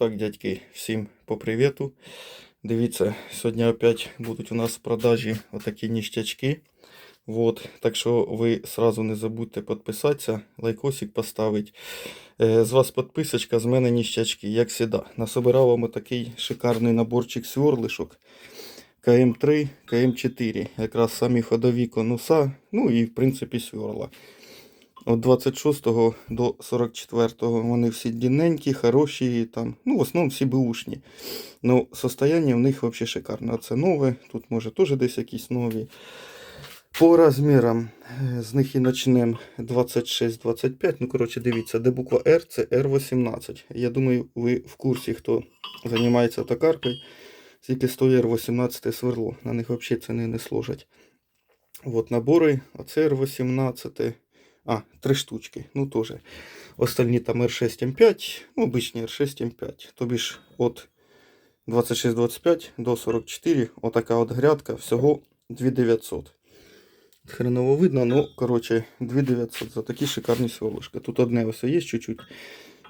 Так, дядьки, всім по привіту. Дивіться, сьогодні опять будуть у нас в продажі отакі ніштячки. Вот. Так що ви сразу не забудьте підписатися, лайкосик поставити. Е, З вас підписочка, з мене ніштячки, як завжди. Насобирав вам такий шикарний наборчик сверлишок. КМ3, КМ4. Якраз самі ходові конуса, ну і в принципі сверла. От 26 до 44 вони всі длинненькі, хороші, там, ну, в основному всі бушні. Ну, состояние в них взагалі шикарне. А Це нове, тут може теж десь якісь нові. По розмірам е, з них і почнемо 26-25. Ну, коротше, дивіться, де буква R, це R18. Я думаю, ви в курсі, хто займається токаркою, скільки стоїть R18 сверло. На них взагалі ціни не сложать. От набори, оце R18. А, три штучки. Ну, теж. Остальні там R6 M5, ну, обичні R6 M5. Тобі ж от 26-25 до 44, отака от грядка, всього 2900. Хреново видно, ну, коротше, 2900 за такі шикарні сверлишки. Тут одне ось є чуть-чуть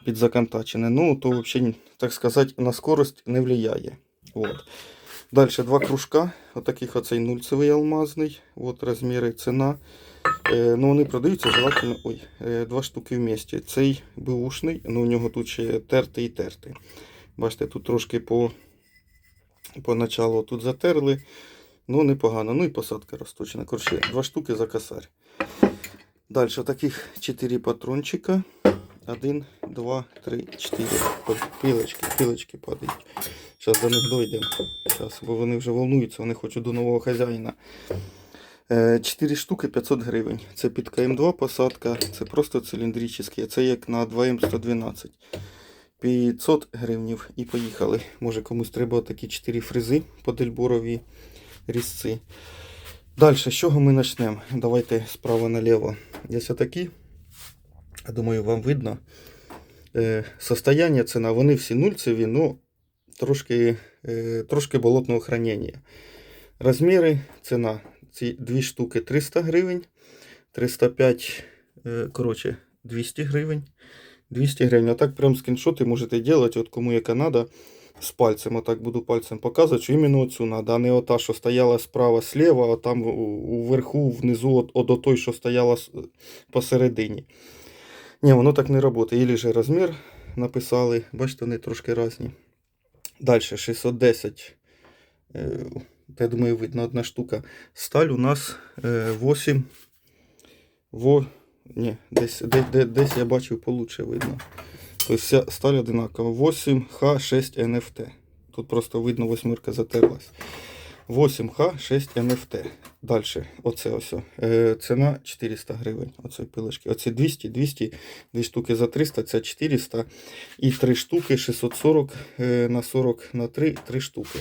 підзаконтачене. Ну, то взагалі, так сказати, на скорость не влияє. Вот. Далі два кружка. Отаких оцей нульцевий алмазний. От розміри, ціна. Е, ну, вони продаються желательно. Ой, е, два штуки в місті. Цей бушний, ну у нього тут ще тертий і тертий. Бачите, тут трошки по, по началу тут затерли. Ну, непогано. Ну і посадка розточена. Коротше, два штуки за косарь. Далі таких 4 патрончика. 1, 2, 3, 4. Пилочки, пилочки падають. Зараз до них дойдемо. Зараз, бо вони вже волнуються, вони хочуть до нового хазяїна. 4 штуки 500 гривень. Це під КМ2 посадка, це просто циліндричний, це як на 2М112. 500 гривнів і поїхали. Може комусь треба такі 4 фрези подельборові різці. Далі, з чого ми почнемо? Давайте справа наліво. Є такі. Я думаю, вам видно. Е, Состояння ціна, вони всі нульцеві, ну трошки, е, трошки болотного хранення. Розміри, ціна. Ці дві штуки 300 гривень. 305, е, коротше, 200 гривень. 200 гривень. А так прям скріншоти можете робити, от кому яка надо, з пальцем. Отак буду пальцем показувати, що іменно оцю надо, а не ота, що стояла справа слева, а там уверху, внизу, от, от, от той, що стояла посередині. Ні, воно так не працює. Ілі же розмір написали. Бачите, вони трошки різні. Далі 610. Е, Я думаю, видно одна штука. Сталь у нас е, 8. Во, ні, десь, де, де, десь я бачив получше видно. Тобто вся сталь одинакова. 8Х6 NFT. Тут просто видно восьмірка затерлась. 8Х6 NFT. Далі, оце ось. Е, ціна 400 гривень. Оце пилочки. Оце 200, 200, 2 штуки за 300, це 400. І 3 штуки 640 е, на 40 на 3, 3 штуки.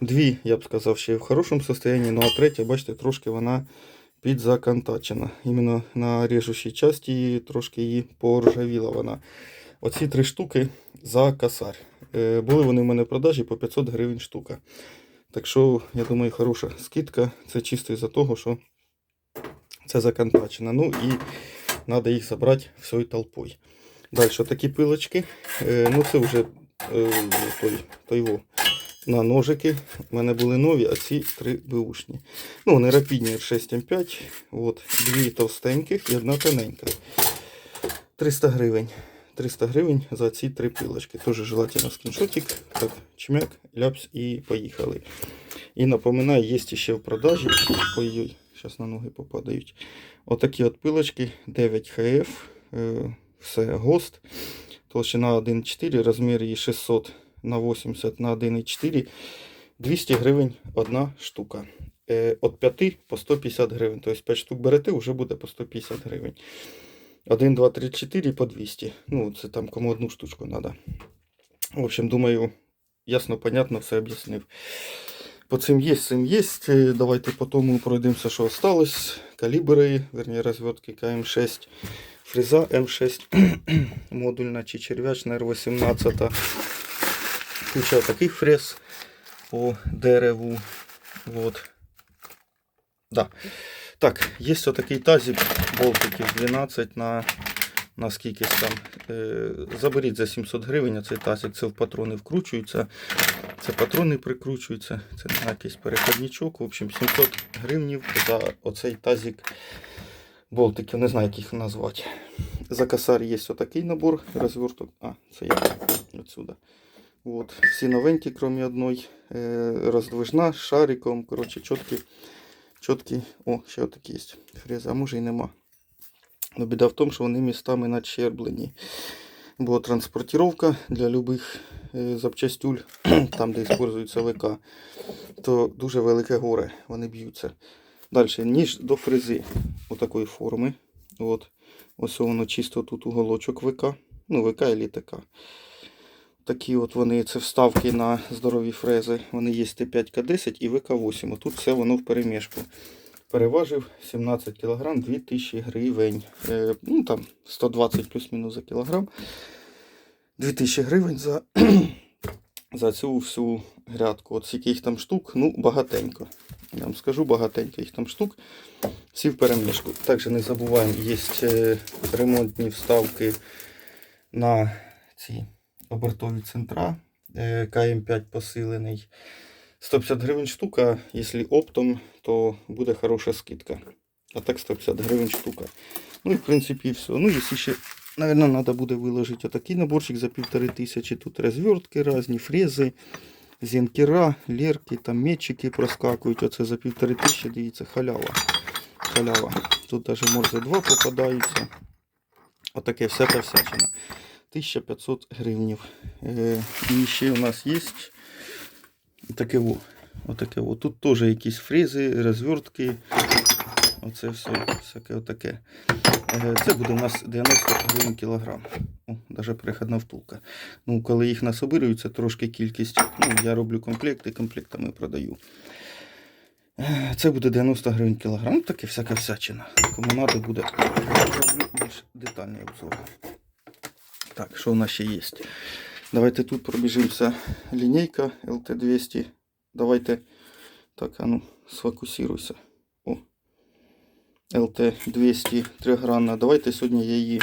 Дві, я б сказав, ще в хорошому стані, ну а третя, бачите, трошки вона підзаконтачена. Іменно на режущій часті трошки її поржавіла вона. Оці три штуки за косарь. Е, були вони в мене в продажі по 500 гривень штука. Так що, я думаю, хороша скидка. Це чисто із-за того, що це законтачено. Ну і треба їх забрати всією толпою. Далі такі пилочки. Е, ну це вже е, той, той во, на ножики. У мене були нові, а ці три бушні. Ну, вони рапідні 6М5. От, дві товстеньких і одна тоненька. 300 гривень. 300 гривень за ці три пилочки. Тоже желательно скріншотик. Так, чмяк, ляпс і поїхали. І напоминаю, є ще в продажі. Ой-ой, зараз на ноги попадають. Отакі от пилочки 9 ХФ. е, Все ГОСТ. Толщина 1,4, розмір її 600 на 80 на 1,4. 200 гривень одна штука. Е, От 5 по 150 гривень. Тобто 5 штук берете, вже буде по 150 гривень. 1, 2, 3, 4 по 200. Ну, це там кому одну штучку треба. В общем, думаю, ясно, понятно, все об'яснив. По цим є, цим є. Е, Давайте по тому пройдемося, що осталось. Калібри, верні розвертки КМ6, фреза М6, модульна чи черв'ячна R18. Куча таких фрез по дереву. Вот. Да. Так, є отакий тазик болтиків 12 на на скільки там. Е, заберіть за 700 гривень цей тазик, це в патрони вкручується. Це патрони прикручуються, це на якийсь переходничок. В общем, 700 гривнів за оцей тазик болтиків, не знаю, як їх назвати. За косарь є отакий набор розверток. А, це я отсюда. Вот. Всі новенькі, крім одної. Е, роздвижна шариком. Коротше, чіткі. Чіткі. О, ще отакі є. Фрези, а може і нема. Но біда в тому, що вони містами начерблені. Бо транспортировка для любих е, запчастюль, там де використовується ВК, то дуже велике горе, вони б'ються. Далі, ніж до фрези отакої форми. От. Ось воно чисто тут уголочок ВК. Ну, ВК і ТК. Такі от вони, це вставки на здорові фрези. Вони є Т5К10 і ВК8. Отут все воно в перемішку. Переважив 17 кг 2000 гривень. Е, ну там 120 плюс-мінус за кілограм. 2000 гривень за, за цю всю грядку. От скільки їх там штук, ну багатенько. Я вам скажу багатенько їх там штук. Всі в перемішку. Також не забуваємо, є е, ремонтні вставки на ці обертові центра. Е, КМ5 посилений. 150 гривень штука, якщо оптом, то буде хороша скидка. А так 150 гривень штука. Ну і в принципі все. Ну, якщо ще, наверное, треба буде виложити отакий наборчик за півтори тисячі. Тут розвертки різні, фрези, зенкера, лерки, там метчики проскакують. Оце за півтори тисячі, дивіться, халява. Халява. Тут навіть морзе 2 попадаються. Отаке вся та всячина. 1500 гривнів. Е, і ще у нас є таке во. Отаке во. Тут теж якісь фрези, розвертки. Оце все, всяке отаке. Е, Це буде у нас 90 гривень кілограм. О, навіть переходна втулка. Ну, коли їх насобирюється, трошки кількість. Ну, я роблю комплекти, комплектами продаю. Е, Це буде 90 гривень кілограм. Таке всяка всячина. Кому треба буде більш детальний обзор. Так, що у нас ще є? Давайте тут пробіжимося. Лінійка LT200. Давайте. Так, а ну, сфокусируйся. О. LT200 тригранна. Давайте сьогодні я її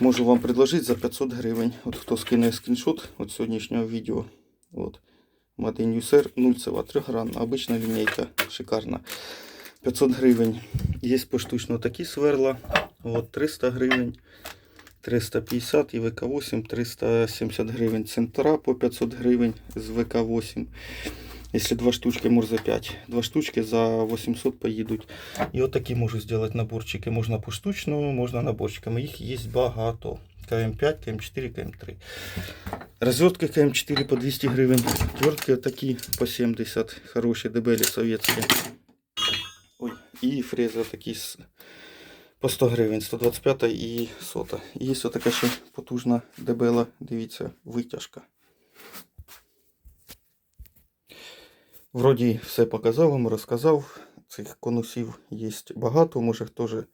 можу вам предложити за 500 гривень. От хто скине скріншот от сьогоднішнього відео. От. Made in USR, тригранна, обична лінійка, шикарна. 500 гривень. Є поштучно такі сверла. От 300 гривень. 350 і ВК8 370 гривень. Центра по 500 гривень з ВК8. Якщо два штучки, може за 5. Два штучки за 800 поїдуть. І от такі можу зробити наборчики. Можна поштучно, можна наборчиками. Їх є багато. КМ5, КМ4, КМ3. Розвертки КМ4 по 200 гривень. Твертки такі по 70. Хороші, дебелі совєтські. Ой, і фрези такі з по 100 гривень, 125 і 100. І є така ще потужна дебела, дивіться, витяжка. Вроді все показав вам, розказав. Цих конусів є багато, може хто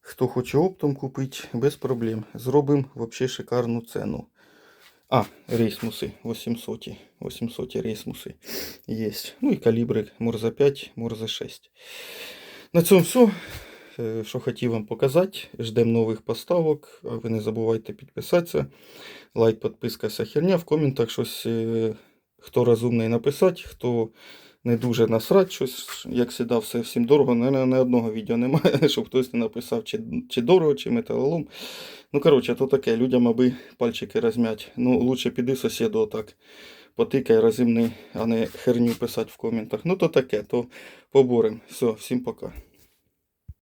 хто хоче оптом купити, без проблем. Зробимо взагалі шикарну ціну. А, рейсмуси 800. 800 рейсмуси є. Ну і калібри Морзе 5, Морзе 6. На цьому все. Е, Що хотів вам показати. Ждемо нових поставок. Ви не забувайте підписатися. Лайк, підписка, вся херня. В коментах щось, е, хто розумний написати, хто не дуже насрать щось. Як завжди, все всім дорого. Наверное, ні одного відео немає, щоб хтось не написав, чи, чи дорого, чи металолом. Ну, коротше, то таке. Людям аби пальчики розм'ять. Ну, лучше піди сусіду отак. Потикай розумний, а не херню писати в коментах. Ну, то таке, то поборем. Все, всім пока.